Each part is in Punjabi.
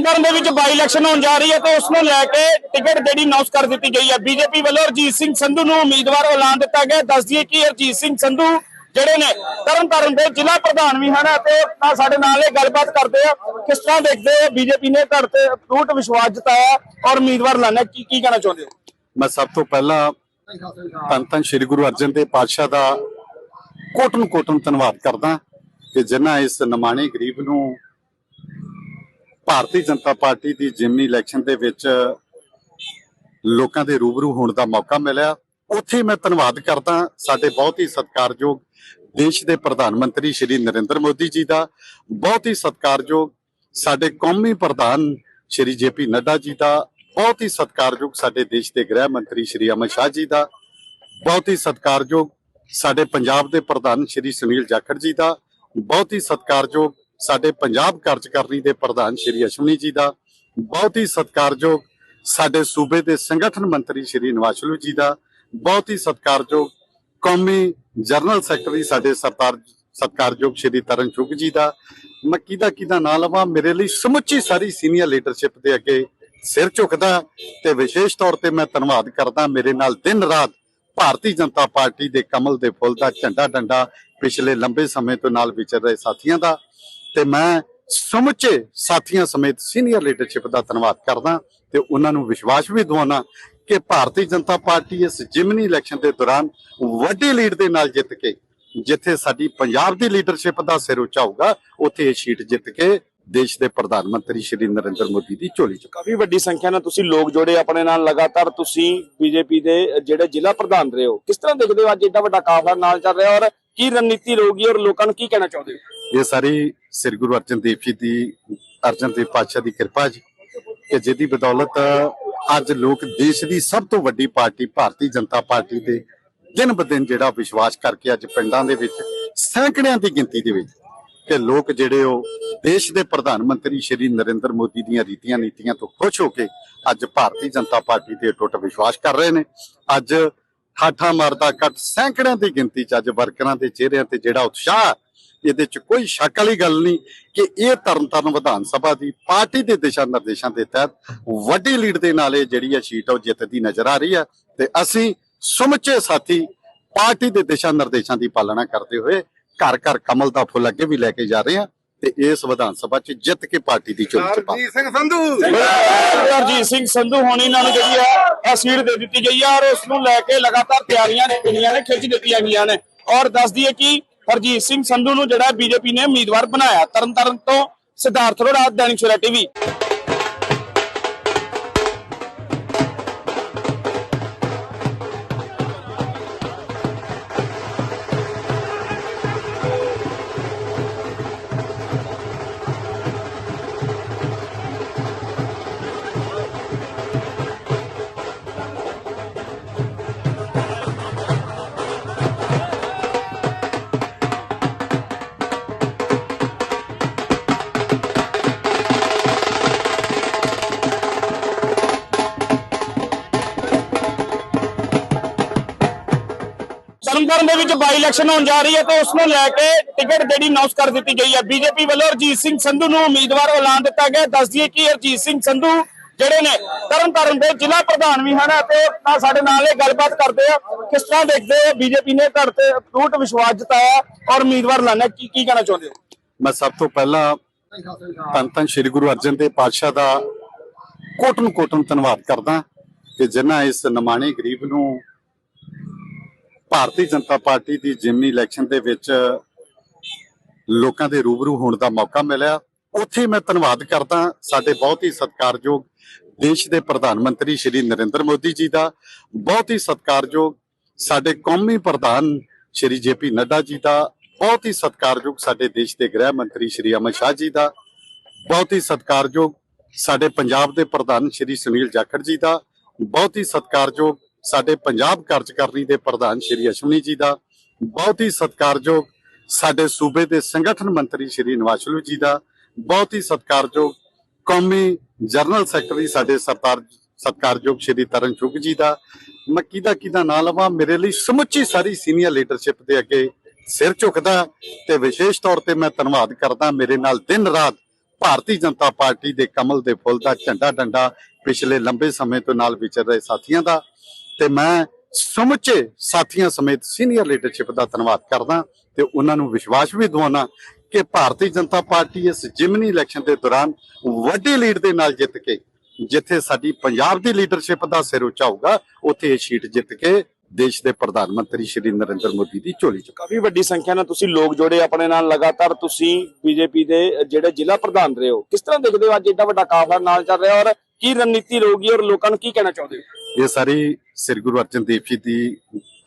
ਤਰਨਤਾਰਨ ਦੇ ਵਿੱਚ ਬਾਈ ਇਲੈਕਸ਼ਨ ਹੋਣ ਜਾ ਰਹੀ ਹੈ ਤੇ ਉਸ ਨੂੰ ਲੈ ਕੇ ਟਿਕਟ ਜਿਹੜੀ ਅਨਾਉਂਸ ਕਰ ਦਿੱਤੀ ਗਈ ਹੈ। ਬੀਜੇਪੀ ਵੱਲੋਂ ਹਰਜੀਤ ਸਿੰਘ ਸੰਧੂ ਨੂੰ ਉਮੀਦਵਾਰ ਐਲਾਨ ਦਿੱਤਾ ਗਿਆ। ਦੱਸ ਦਈਏ ਕਿ ਹਰਜੀਤ ਸਿੰਘ ਸੰਧੂ ਜਿਹੜੇ ਨੇ, ਤਰਨਤਾਰਨ ਦੇ ਜ਼ਿਲ੍ਹਾ ਪ੍ਰਧਾਨ ਵੀ ਹਨ ਅਤੇ ਸਾਡੇ ਨਾਲ ਇਹ ਗੱਲਬਾਤ ਕਰਦੇ ਆ। ਕਿਸ ਤਰ੍ਹਾਂ ਦੇਖਦੇ ਹੋ ਬੀਜੇਪੀ ਨੇ ਤੁਹਾਡੇ ਤੇ ਟੂਟ ਵਿਸ਼ਵਾਸ ਜਤਾਇਆ ਔਰ ਉਮੀਦਵਾਰ ਐਲਾਨਿਆ? ਕੀ ਕੀ ਕਹਿਣਾ ਚਾਹੁੰਦੇ ਹੋ? ਮੈਂ ਸਭ ਤੋਂ ਪਹਿਲਾਂ ਧੰਨ ਧੰਨ ਸ੍ਰੀ ਗੁਰੂ ਅਰਜਨ ਦੇਵ ਪਾਤਸ਼ਾਹ ਦਾ ਕੋਟਨ ਕੋਟਨ ਧੰਨਵਾਦ ਕਰਦਾ ਕਿ ਜਿਨ੍ਹਾਂ ਇਸ ਨਿਮਾਣੇ ਗਰੀਬ ਨੂੰ ਭਾਰਤੀ ਜਨਤਾ ਪਾਰਟੀ ਦੀ ਜਿਮਨੀ ਇਲੈਕਸ਼ਨ ਦੇ ਵਿੱਚ ਲੋਕਾਂ ਦੇ ਰੂਬਰੂ ਹੋਣ ਦਾ ਮੌਕਾ ਮਿਲਿਆ। ਉੱਥੇ ਮੈਂ ਧੰਨਵਾਦ ਕਰਦਾ ਸਾਡੇ ਬਹੁਤ ਹੀ ਸਤਿਕਾਰਯੋਗ ਦੇਸ਼ ਦੇ ਪ੍ਰਧਾਨ ਮੰਤਰੀ ਸ਼੍ਰੀ ਨਰਿੰਦਰ ਮੋਦੀ ਜੀ ਦਾ। ਬਹੁਤ ਹੀ ਸਤਿਕਾਰਯੋਗ ਸਾਡੇ ਕੌਮੀ ਪ੍ਰਧਾਨ ਸ਼੍ਰੀ ਜੇਪੀ ਨੱਡਾ ਜੀ ਦਾ। ਬਹੁਤ ਹੀ ਸਤਿਕਾਰਯੋਗ ਸਾਡੇ ਦੇਸ਼ ਦੇ ਗ੍ਰਹਿ ਮੰਤਰੀ ਸ਼੍ਰੀ ਅਮਿਤ ਸ਼ਾਹ ਜੀ ਦਾ। ਬਹੁਤ ਹੀ ਸਤਿਕਾਰਯੋਗ ਸਾਡੇ ਪੰਜਾਬ ਦੇ ਪ੍ਰਧਾਨ ਸ਼੍ਰੀ ਸੁਨੀਲ ਜਾਖੜ ਜੀ ਦਾ। ਬਹੁਤ ਹੀ ਸਤਿਕਾਰਯੋਗ ਸਾਡੇ ਪੰਜਾਬ ਕਾਰਜਕਾਰਨੀ ਦੇ ਪ੍ਰਧਾਨ ਸ਼੍ਰੀ ਅਸ਼ਵਨੀ ਜੀ ਦਾ ਬਹੁਤ ਹੀ ਸਤਿਕਾਰਯੋਗ ਸਾਡੇ ਸੂਬੇ ਦੇ ਸੰਗਠਨ ਮੰਤਰੀ ਸ਼੍ਰੀ ਨਵਾਸ਼ਲੂ ਜੀ ਦਾ ਬਹੁਤ ਹੀ ਸਤਿਕਾਰਯੋਗ ਕੌਮੀ ਜਨਰਲ ਸੈਕਟਰੀ ਸਾਡੇ ਸਰਦਾਰ ਸਤਿਕਾਰਯੋਗ ਸ਼੍ਰੀ ਤਰਨ ਚੁੱਗ ਜੀ ਦਾ। ਮੈਂ ਕਿਹਦਾ ਕਿਹਦਾ ਨਾਂ ਲਵਾਂ? ਮੇਰੇ ਲਈ ਸਮੁੱਚੀ ਸਾਰੀ ਸੀਨੀਅਰ ਲੀਡਰਸ਼ਿਪ ਦੇ ਅੱਗੇ ਸਿਰ ਝੁਕਦਾ ਤੇ ਵਿਸ਼ੇਸ਼ ਤੌਰ ਤੇ ਮੈਂ ਧੰਨਵਾਦ ਕਰਦਾ ਮੇਰੇ ਨਾਲ ਦਿਨ ਰਾਤ ਭਾਰਤੀ ਜਨਤਾ ਪਾਰਟੀ ਦੇ ਕਮਲ ਦੇ ਫੁੱਲ ਦਾ ਝੰਡਾ ਡੰਡਾ ਪਿਛਲੇ ਲੰਬੇ ਸਮੇਂ ਤੋਂ ਨਾਲ ਵਿਚਰ ਰਹੇ ਸਾਥੀਆਂ ਦਾ। ਤੇ ਮੈਂ ਸਮੁੱਚੇ ਸਾਥੀਆਂ ਸਮੇਤ ਸੀਨੀਅਰ ਲੀਡਰਸ਼ਿਪ ਦਾ ਧੰਨਵਾਦ ਕਰਦਾ ਤੇ ਉਹਨਾਂ ਨੂੰ ਵਿਸ਼ਵਾਸ ਵੀ ਦਿਵਾਉਣਾ ਕਿ ਭਾਰਤੀ ਜਨਤਾ ਪਾਰਟੀ ਇਸ ਜਿਮਨੀ ਇਲੈਕਸ਼ਨ ਦੇ ਦੌਰਾਨ ਵੱਡੀ ਲੀਡ ਦੇ ਨਾਲ ਜਿੱਤ ਕੇ ਜਿੱਥੇ ਸਾਡੀ ਪੰਜਾਬ ਦੀ ਲੀਡਰਸ਼ਿਪ ਦਾ ਸਿਰ ਉੱਚਾ ਹੋਊਗਾ ਉੱਥੇ ਇਹ ਸੀਟ ਜਿੱਤ ਕੇ ਦੇਸ਼ ਦੇ ਪ੍ਰਧਾਨ ਮੰਤਰੀ ਸ਼੍ਰੀ ਨਰਿੰਦਰ ਮੋਦੀ ਦੀ ਝੋਲੀ ਚ ਕਾਫੀ ਵੱਡੀ ਸੰਖਿਆ ਨਾਲ ਤੁਸੀਂ ਲੋਕ ਜੋੜੇ ਆਪਣੇ ਨਾਲ ਲਗਾਤਾਰ ਤੁਸੀਂ ਬੀਜੇਪੀ ਦੇ ਜਿਹੜੇ ਜ਼ਿਲ੍ਹਾ ਪ੍ਰਧਾਨ ਰਹੇ ਹੋ ਕਿਸ ਤਰ੍ਹਾਂ ਦੇਖਦੇ ਹੋ ਅੱਜ ਏਡਾ ਵੱਡਾ ਕਾਫਲਾ ਨਾਲ ਚੱਲ ਰਿਹਾ ਔਰ ਕੀ ਰਣਨੀਤੀ ਰਹੂਗੀ ਔਰ ਲੋਕਾਂ ਨੂੰ ਕੀ ਕਹਿਣਾ ਚਾਹੁੰਦੇ ਹੋ? ਇਹ ਸਾਰੀ ਸ੍ਰੀ ਗੁਰੂ ਅਰਜਨ ਦੇਵ ਜੀ ਦੀ, ਅਰਜਨ ਦੇਵ ਪਾਤਸ਼ਾਹ ਦੀ ਕਿਰਪਾ ਜੀ ਕਿ ਜਿਹਦੀ ਬਦੌਲਤ ਅੱਜ ਲੋਕ ਦੇਸ਼ ਦੀ ਸਭ ਤੋਂ ਵੱਡੀ ਪਾਰਟੀ, ਭਾਰਤੀ ਜਨਤਾ ਪਾਰਟੀ ਦੇ ਦਿਨ ਬ ਦਿਨ ਜਿਹੜਾ ਵਿਸ਼ਵਾਸ ਕਰਕੇ ਅੱਜ ਪਿੰਡਾਂ ਦੇ ਵਿੱਚ ਸੈਂਕੜਿਆਂ ਦੀ ਗਿਣਤੀ ਦੇ ਵਿੱਚ ਤੇ ਲੋਕ ਜਿਹੜੇ ਉਹ ਦੇਸ਼ ਦੇ ਪ੍ਰਧਾਨ ਮੰਤਰੀ ਸ਼੍ਰੀ ਨਰਿੰਦਰ ਮੋਦੀ ਦੀਆਂ ਰੀਤੀਆਂ ਨੀਤੀਆਂ ਤੋਂ ਖੁਸ਼ ਹੋ ਕੇ ਅੱਜ ਭਾਰਤੀ ਜਨਤਾ ਪਾਰਟੀ ਤੇ ਟੁੱਟ ਵਿਸ਼ਵਾਸ ਕਰ ਰਹੇ ਨੇ। ਅੱਜ ਠਾਠਾ ਮਾਰਦਾ ਇਕੱਠ ਸੈਂਕੜਿਆਂ ਦੀ ਗਿਣਤੀ ਚ ਅੱਜ ਵਰਕਰਾਂ ਦੇ ਚਿਹਰਿਆਂ ਤੇ ਜਿਹੜਾ ਉਤਸ਼ਾਹ ਇਹਦੇ ਚ ਕੋਈ ਸ਼ੱਕ ਵਾਲੀ ਗੱਲ ਨਹੀਂ ਕਿ ਇਹ ਤਰਨਤਾਰਨ ਵਿਧਾਨ ਸਭਾ ਦੀ ਪਾਰਟੀ ਦੇ ਦਿਸ਼ਾ ਨਿਰਦੇਸ਼ਾਂ ਦੇ ਤਹਿਤ ਵੱਡੀ ਲੀਡ ਦੇ ਨਾਲ ਇਹ ਜਿਹੜੀ ਹੈ ਸੀਟ ਉਹ ਜਿੱਤਦੀ ਨਜ਼ਰ ਆ ਰਹੀ ਹੈ ਤੇ ਅਸੀਂ ਸਮੁੱਚੇ ਸਾਥੀ ਪਾਰਟੀ ਦੇ ਦਿਸ਼ਾ ਨਿਰਦੇਸ਼ਾਂ ਦੀ ਪਾਲਣਾ ਕਰਦੇ ਹੋਏ ਘਰ ਘਰ ਕਮਲ ਦਾ ਫੁੱਲ ਅੱਗੇ ਵੀ ਲੈ ਕੇ ਜਾ ਰਹੇ ਹਾਂ ਤੇ ਇਸ ਵਿਧਾਨ ਸਭਾ 'ਚ ਜਿੱਤ ਕੇ ਪਾਰਟੀ ਦੀ ਚੋਣ ਚ ਪਾ ਹਰਜੀਤ ਸਿੰਘ ਸੰਧੂ। ਹਰਜੀਤ ਸਿੰਘ ਸੰਧੂ ਹੋਣੀ ਇਹਨਾਂ ਨੂੰ ਜਿਹੜੀ ਹੈ ਇਹ ਸੀਟ ਦੇ ਦਿੱਤੀ ਗਈ ਹੈ ਔਰ ਉਸ ਨੂੰ ਲੈ ਕੇ ਲਗਾਤਾਰ ਤਿਆਰੀਆਂ ਨੇ ਜਿਹੜੀਆਂ ਨੇ ਖਿੱਚ ਦਿੱਤੀਆਂ ਗਈਆਂ ਨੇ। ਔਰ ਦੱਸ ਦਈਏ ਕਿ ਹਰਜੀਤ ਸਿੰਘ ਸੰਧੂ ਨੂੰ ਜਿਹੜਾ ਬੀਜੇਪੀ ਨੇ ਉਮੀਦਵਾਰ ਬਣਾਇਆ, ਤਰਨਤਾਰਨ ਤੋਂ ਸਿਧਾਰਥ ਅਰੋੜਾ, ਦੈਨਿਕ ਸਵੇਰਾ ਟੀਵੀ। ਵਿੱਚ ਬਾਈ ਇਲੈਕਸ਼ਨ ਹੋਣ ਜਾ ਰਹੀ ਹੈ ਤੇ ਉਸ ਨੂੰ ਲੈ ਕੇ ਟਿਕਟ ਜਿਹੜੀ ਅਨਾਉਂਸ ਕਰ ਦਿੱਤੀ ਗਈ ਹੈ। ਬੀਜੇਪੀ ਵੱਲੋਂ ਹਰਜੀਤ ਸਿੰਘ ਸੰਧੂ ਨੂੰ ਉਮੀਦਵਾਰ ਐਲਾਨ ਦਿੱਤਾ ਗਿਆ। ਦੱਸ ਦਈਏ ਕਿ ਹਰਜੀਤ ਸਿੰਘ ਸੰਧੂ ਜਿਹੜੇ ਨੇ, ਤਰਨਤਾਰਨ ਦੇ ਜ਼ਿਲ੍ਹਾ ਪ੍ਰਧਾਨ ਵੀ ਹਨ ਅਤੇ ਤਾਂ ਸਾਡੇ ਨਾਲ ਇਹ ਗੱਲਬਾਤ ਕਰਦੇ ਆ। ਕਿਸ ਤਰ੍ਹਾਂ ਦੇਖਦੇ ਹੋ ਬੀਜੇਪੀ ਨੇ ਤੁਹਾਡੇ ਤੇ ਟੂਟ ਵਿਸ਼ਵਾਸ ਜਤਾਇਆ ਔਰ ਉਮੀਦਵਾਰ ਐਲਾਨਿਆ? ਕੀ ਕੀ ਕਹਿਣਾ ਚਾਹੁੰਦੇ ਹੋ? ਮੈਂ ਸਭ ਤੋਂ ਪਹਿਲਾਂ ਧੰਨ ਧੰਨ ਸ੍ਰੀ ਗੁਰੂ ਅਰਜਨ ਦੇਵ ਪਾਤਸ਼ਾਹ ਦਾ ਕੋਟਨ ਕੋਟਨ ਧੰਨਵਾਦ ਕਰਦਾ ਕਿ ਜਿਨ੍ਹਾਂ ਇਸ ਨਿਮਾਣੇ ਗਰੀਬ ਨੂੰ ਭਾਰਤੀ ਜਨਤਾ ਪਾਰਟੀ ਦੀ ਜਿਮਨੀ ਇਲੈਕਸ਼ਨ ਦੇ ਵਿੱਚ ਲੋਕਾਂ ਦੇ ਰੂਬਰੂ ਹੋਣ ਦਾ ਮੌਕਾ ਮਿਲਿਆ। ਉੱਥੇ ਮੈਂ ਧੰਨਵਾਦ ਕਰਦਾ ਸਾਡੇ ਬਹੁਤ ਹੀ ਸਤਿਕਾਰਯੋਗ ਦੇਸ਼ ਦੇ ਪ੍ਰਧਾਨ ਮੰਤਰੀ ਸ਼੍ਰੀ ਨਰਿੰਦਰ ਮੋਦੀ ਜੀ ਦਾ। ਬਹੁਤ ਹੀ ਸਤਿਕਾਰਯੋਗ ਸਾਡੇ ਕੌਮੀ ਪ੍ਰਧਾਨ ਸ਼੍ਰੀ ਜੇਪੀ ਨੱਡਾ ਜੀ ਦਾ। ਬਹੁਤ ਹੀ ਸਤਿਕਾਰਯੋਗ ਸਾਡੇ ਦੇਸ਼ ਦੇ ਗ੍ਰਹਿ ਮੰਤਰੀ ਸ਼੍ਰੀ ਅਮਿਤ ਸ਼ਾਹ ਜੀ ਦਾ। ਬਹੁਤ ਹੀ ਸਤਿਕਾਰਯੋਗ ਸਾਡੇ ਪੰਜਾਬ ਦੇ ਪ੍ਰਧਾਨ ਸ਼੍ਰੀ ਸੁਨੀਲ ਜਾਖੜ ਜੀ ਦਾ। ਬਹੁਤ ਹੀ ਸਤਿਕਾਰਯੋਗ ਸਾਡੇ ਪੰਜਾਬ ਕਾਰਜਕਾਰਨੀ ਦੇ ਪ੍ਰਧਾਨ ਸ਼੍ਰੀ ਅਸ਼ਵਨੀ ਜੀ ਦਾ ਬਹੁਤ ਹੀ ਸਤਿਕਾਰਯੋਗ ਸਾਡੇ ਸੂਬੇ ਦੇ ਸੰਗਠਨ ਮੰਤਰੀ ਸ਼੍ਰੀ ਨਵਾਸ਼ਲੂ ਜੀ ਦਾ ਬਹੁਤ ਹੀ ਸਤਿਕਾਰਯੋਗ ਕੌਮੀ ਜਨਰਲ ਸੈਕਟਰੀ ਸਾਡੇ ਸਰਦਾਰ ਸਤਿਕਾਰਯੋਗ ਸ਼੍ਰੀ ਤਰਨ ਚੁੱਗ ਜੀ ਦਾ। ਮੈਂ ਕਿਹਦਾ ਕਿਹਦਾ ਨਾਂ ਲਵਾਂ? ਮੇਰੇ ਲਈ ਸਮੁੱਚੀ ਸਾਰੀ ਸੀਨੀਅਰ ਲੀਡਰਸ਼ਿਪ ਦੇ ਅੱਗੇ ਸਿਰ ਝੁਕਦਾ ਤੇ ਵਿਸ਼ੇਸ਼ ਤੌਰ ਤੇ ਮੈਂ ਧੰਨਵਾਦ ਕਰਦਾ ਮੇਰੇ ਨਾਲ ਦਿਨ ਰਾਤ ਭਾਰਤੀ ਜਨਤਾ ਪਾਰਟੀ ਦੇ ਕਮਲ ਦੇ ਫੁੱਲ ਦਾ ਝੰਡਾ ਡੰਡਾ ਪਿਛਲੇ ਲੰਬੇ ਸਮੇਂ ਤੋਂ ਨਾਲ ਵਿਚਰ ਰਹੇ ਸਾਥੀਆਂ ਦਾ। ਤੇ ਮੈਂ ਸਮੁੱਚੇ ਸਾਥੀਆਂ ਸਮੇਤ ਸੀਨੀਅਰ ਲੀਡਰਸ਼ਿਪ ਦਾ ਧੰਨਵਾਦ ਕਰਦਾ ਤੇ ਉਹਨਾਂ ਨੂੰ ਵਿਸ਼ਵਾਸ ਵੀ ਦਿਵਾਉਣਾ ਕਿ ਭਾਰਤੀ ਜਨਤਾ ਪਾਰਟੀ ਇਸ ਜਿਮਨੀ ਇਲੈਕਸ਼ਨ ਦੇ ਦੌਰਾਨ ਵੱਡੀ ਲੀਡ ਦੇ ਨਾਲ ਜਿੱਤ ਕੇ ਜਿੱਥੇ ਸਾਡੀ ਪੰਜਾਬ ਦੀ ਲੀਡਰਸ਼ਿਪ ਦਾ ਸਿਰ ਉੱਚਾ ਹੋਊਗਾ, ਉੱਥੇ ਇਹ ਸੀਟ ਜਿੱਤ ਕੇ ਦੇਸ਼ ਦੇ ਪ੍ਰਧਾਨ ਮੰਤਰੀ ਸ਼੍ਰੀ ਨਰਿੰਦਰ ਮੋਦੀ ਦੀ ਝੋਲੀ ਚ ਕਾਫੀ ਵੱਡੀ ਸੰਖਿਆ ਨਾਲ ਤੁਸੀਂ ਲੋਕ ਜੋੜੇ ਆਪਣੇ ਨਾਲ ਲਗਾਤਾਰ, ਤੁਸੀਂ ਬੀਜੇਪੀ ਦੇ ਜਿਹੜੇ ਜ਼ਿਲ੍ਹਾ ਪ੍ਰਧਾਨ ਰਹੇ ਹੋ। ਕਿਸ ਤਰ੍ਹਾਂ ਦੇਖਦੇ ਹੋ ਅੱਜ ਏਡਾ ਵੱਡਾ ਕਾਫਲਾ ਨਾਲ ਚੱਲ ਰਿਹਾ ਔਰ ਕੀ ਰਣਨੀਤੀ ਰਹੂਗੀ ਔਰ ਲੋਕਾਂ ਨੂੰ ਕੀ ਕਹਿਣਾ ਚਾਹੁੰਦੇ ਹੋ? ਇਹ ਸਾਰੀ ਸ੍ਰੀ ਗੁਰੂ ਅਰਜਨ ਦੇਵ ਜੀ ਦੀ,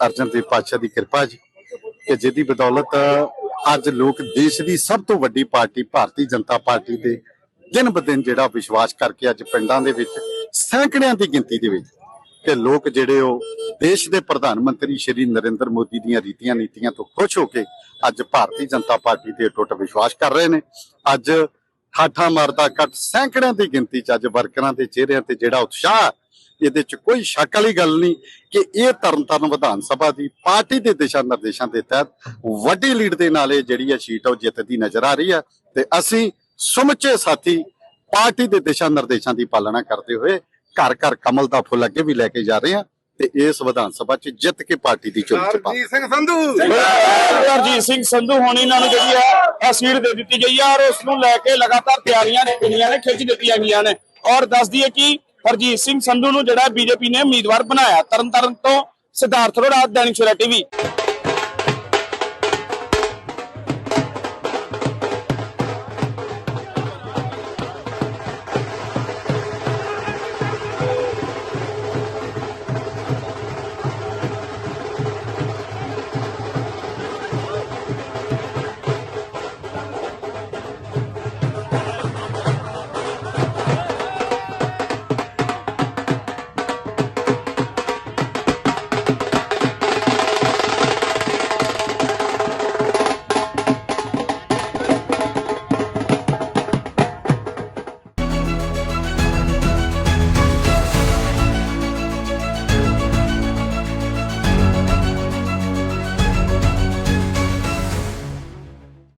ਅਰਜਨ ਦੇਵ ਪਾਤਸ਼ਾਹ ਦੀ ਕਿਰਪਾ ਜੀ, ਕਿ ਜਿਹਦੀ ਬਦੌਲਤ ਅੱਜ ਲੋਕ ਦੇਸ਼ ਦੀ ਸਭ ਤੋਂ ਵੱਡੀ ਪਾਰਟੀ ਭਾਰਤੀ ਜਨਤਾ ਪਾਰਟੀ ਦੇ ਦਿਨ ਬ ਦਿਨ ਜਿਹੜਾ ਵਿਸ਼ਵਾਸ ਕਰਕੇ ਅੱਜ ਪਿੰਡਾਂ ਦੇ ਵਿੱਚ ਸੈਂਕੜਿਆਂ ਦੀ ਗਿਣਤੀ ਦੇ ਵਿੱਚ ਕਿ ਲੋਕ ਜਿਹੜੇ ਉਹ ਦੇਸ਼ ਦੇ ਪ੍ਰਧਾਨ ਮੰਤਰੀ ਸ਼੍ਰੀ ਨਰਿੰਦਰ ਮੋਦੀ ਦੀਆਂ ਰੀਤੀਆਂ ਨੀਤੀਆਂ ਤੋਂ ਖੁਸ਼ ਹੋ ਕੇ ਅੱਜ ਭਾਰਤੀ ਜਨਤਾ ਪਾਰਟੀ ਤੇ ਟੁੱਟ ਵਿਸ਼ਵਾਸ ਕਰ ਰਹੇ ਨੇ। ਅੱਜ ਠਾਠਾ ਮਾਰਦਾ ਕੱਟ ਸੈਂਕੜਿਆਂ ਦੀ ਗਿਣਤੀ ਚ ਅੱਜ ਵਰਕਰਾਂ ਦੇ ਚਿਹਰਿਆਂ ਤੇ ਜਿਹੜਾ ਉਤਸ਼ਾਹ ਇਹਦੇ ਚ ਕੋਈ ਸ਼ੱਕ ਵਾਲੀ ਗੱਲ ਨਹੀਂ ਕਿ ਇਹ ਤਰਨਤਾਰਨ ਵਿਧਾਨ ਸਭਾ ਦੀ ਪਾਰਟੀ ਦੇ ਦਿਸ਼ਾ ਨਿਰਦੇਸ਼ਾਂ ਦੇ ਤਹਿਤ ਵੱਡੀ ਲੀਡ ਦੇ ਨਾਲ ਇਹ ਜਿਹੜੀ ਹੈ ਸੀਟ ਉਹ ਜਿੱਤਦੀ ਨਜ਼ਰ ਆ ਰਹੀ ਹੈ ਤੇ ਅਸੀਂ ਸਮੁੱਚੇ ਸਾਥੀ ਪਾਰਟੀ ਦੇ ਦਿਸ਼ਾ ਨਿਰਦੇਸ਼ਾਂ ਦੀ ਪਾਲਣਾ ਕਰਦੇ ਹੋਏ ਘਰ ਘਰ ਕਮਲ ਦਾ ਫੁੱਲ ਅੱਗੇ ਵੀ ਲੈ ਕੇ ਜਾ ਰਹੇ ਹਾਂ ਤੇ ਇਸ ਵਿਧਾਨ ਸਭਾ 'ਚ ਜਿੱਤ ਕੇ ਪਾਰਟੀ ਦੀ ਚੋਣ ਚ ਪਾ ਹਰਜੀਤ ਸਿੰਘ ਸੰਧੂ। ਹਰਜੀਤ ਸਿੰਘ ਸੰਧੂ ਹੋਣੀ ਇਹਨਾਂ ਨੂੰ ਜਿਹੜੀ ਹੈ ਇਹ ਸੀਟ ਦੇ ਦਿੱਤੀ ਗਈ ਹੈ ਔਰ ਉਸ ਨੂੰ ਲੈ ਕੇ ਲਗਾਤਾਰ ਤਿਆਰੀਆਂ ਜਿਹੜੀਆਂ ਨੇ ਖਿੱਚ ਦਿੱਤੀਆਂ ਗਈਆਂ ਨੇ। ਔਰ ਦੱਸ ਦਈਏ ਕਿ ਹਰਜੀਤ ਸਿੰਘ ਸੰਧੂ ਨੂੰ ਜਿਹੜਾ ਬੀਜੇਪੀ ਨੇ ਉਮੀਦਵਾਰ ਬਣਾਇਆ, ਤਰਨਤਾਰਨ ਤੋਂ ਸਿਧਾਰਥ ਰੋੜਾ ਦੈਨਿਕ ਸਵੇਰਾ ਟੀਵੀ।